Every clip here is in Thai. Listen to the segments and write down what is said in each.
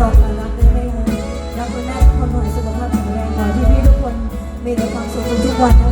ฝาามรักได้ไหมคะรักคุณแม่คนหน่อยสุขภาพแข็งแรงหน่อยที่พี่ทุกคนมีแต่ความสุขทุกวันนะ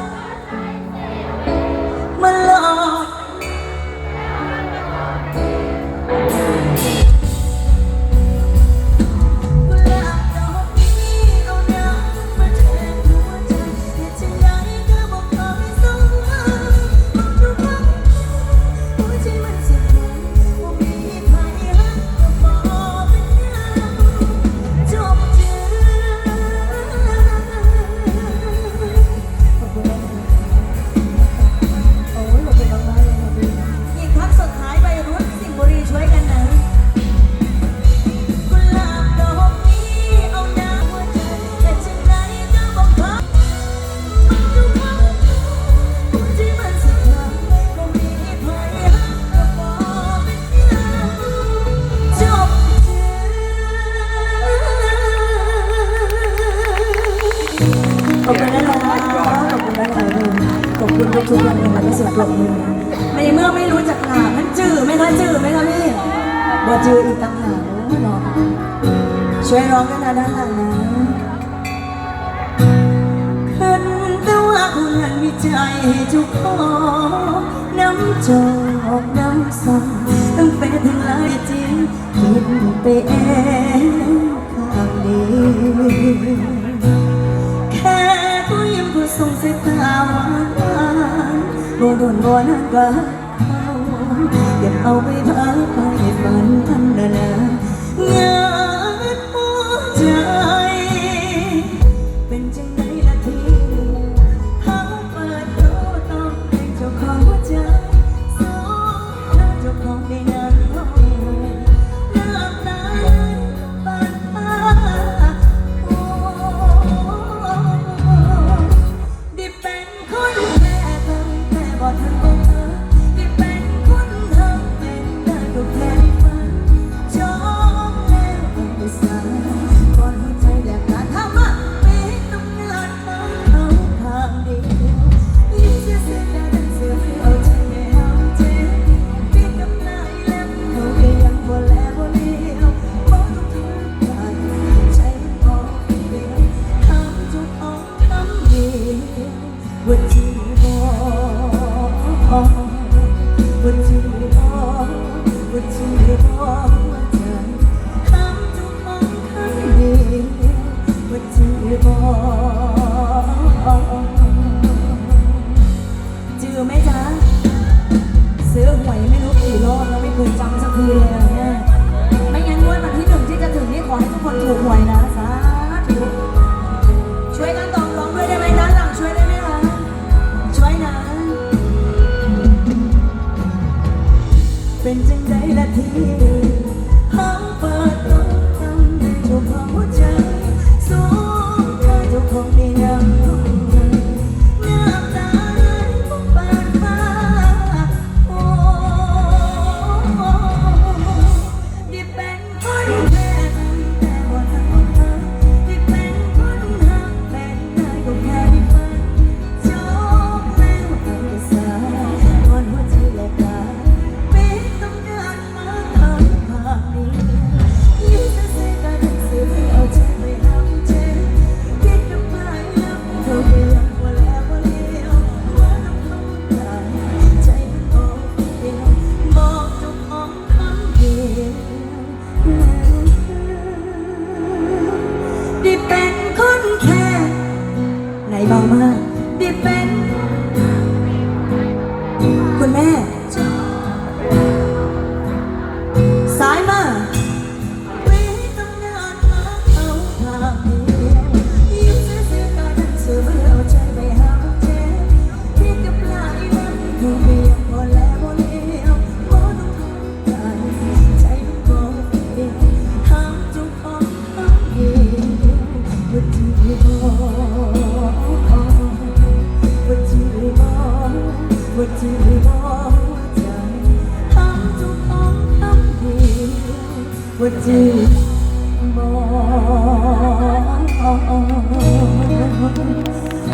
ด้วยเสียงปรบมือ ในเมื่อไม่รู้จักหลามันจืดไหมคะจืดไหมคะพี่บ่จืดอีกต่างหากเนาะช่วยร้องกันนะด้านหลังนะขึ้นตัวคุณหันวิจัยให้ทุกคนน้ำจอกน้ำสั่งต้องเป็นถึงหลายจริคิดไปเองทางดีแค่ผู้ยิ้มผู้ส่งสายตาหวาน บัโดนบัวนักกาเขาอย่าเอาไปพักไปฝันพันนาเงา ว่าที่บอกว่าที่บอกว่าที่บอกว่าจะทำทุกครั้งครั้งนี้ว่าที่บอกจือไหมจ๊ะซื้อหวยไม่รู้กี่รอบแล้วไม่เคยจำสักทีเลยเนี่ยไม่งั้นงวดวันที่หนึ่งที่จะถึงนี่ขอให้ทุกคนถูกหวยนะ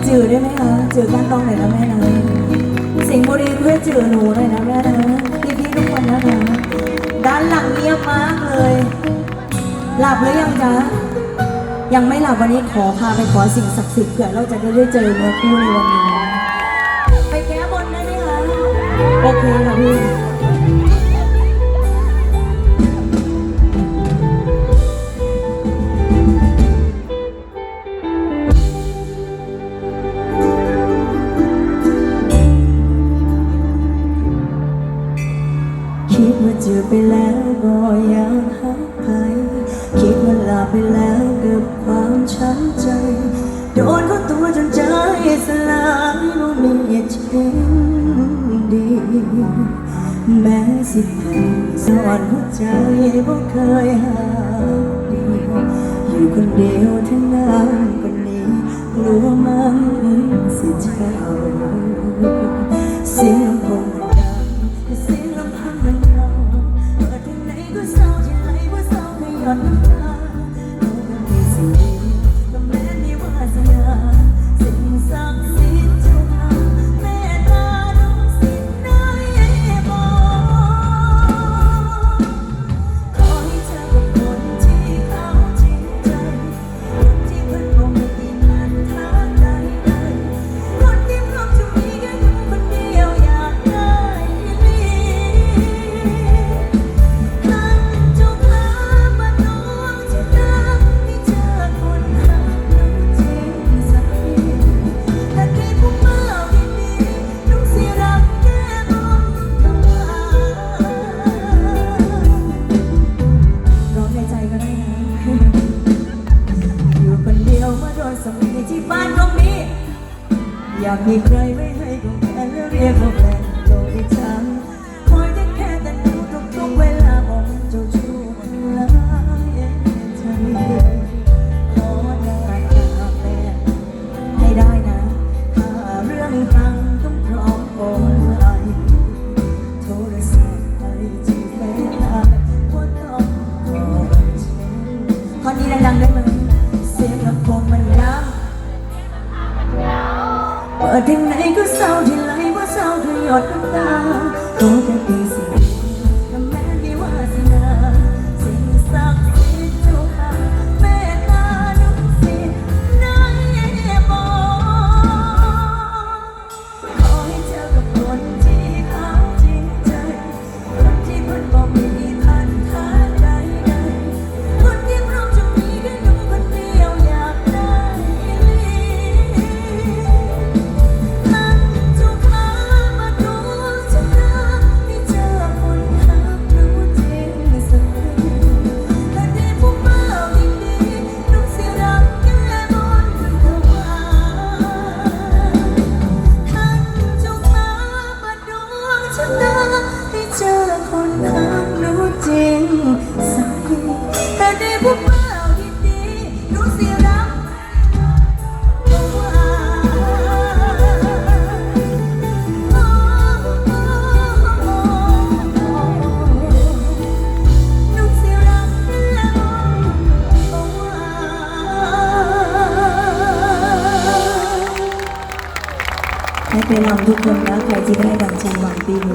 จือได้ไหมคะจือก้านตองไหนนะแม่นะสิงห์บุรีเพื่อจือหนูหน่อยนะแม่นะพี่พี่ทุกคนนะนะด้านหลังเงียบมากเลย หลับหรือยังจ๊ะยังไม่หลับวันนี้ขอพาไปขอสิ่งศักดิ์สิทธิ์เผื่อเราจะได้ได้เจอเนื้อคู่ในวันนี้ ไปแก้บนได้ไหมคะโอเคค่ะพี่ ออย่างหักไป คิดว่าลาไปแล้วกับความช้ำใจ โดนเขาตัวจนใจสลายว่ามีเช่นดี แม้สิบปีสวรรค์หัวใจบ่เคยหาดีอยู่คนเดียวทั้งนั้นคนนี้กลัวมันสิเจ้า got me craving. หยดน้ำตา แนะนำทุกคนนะใครที่ได้ดังใจหวังปีนี้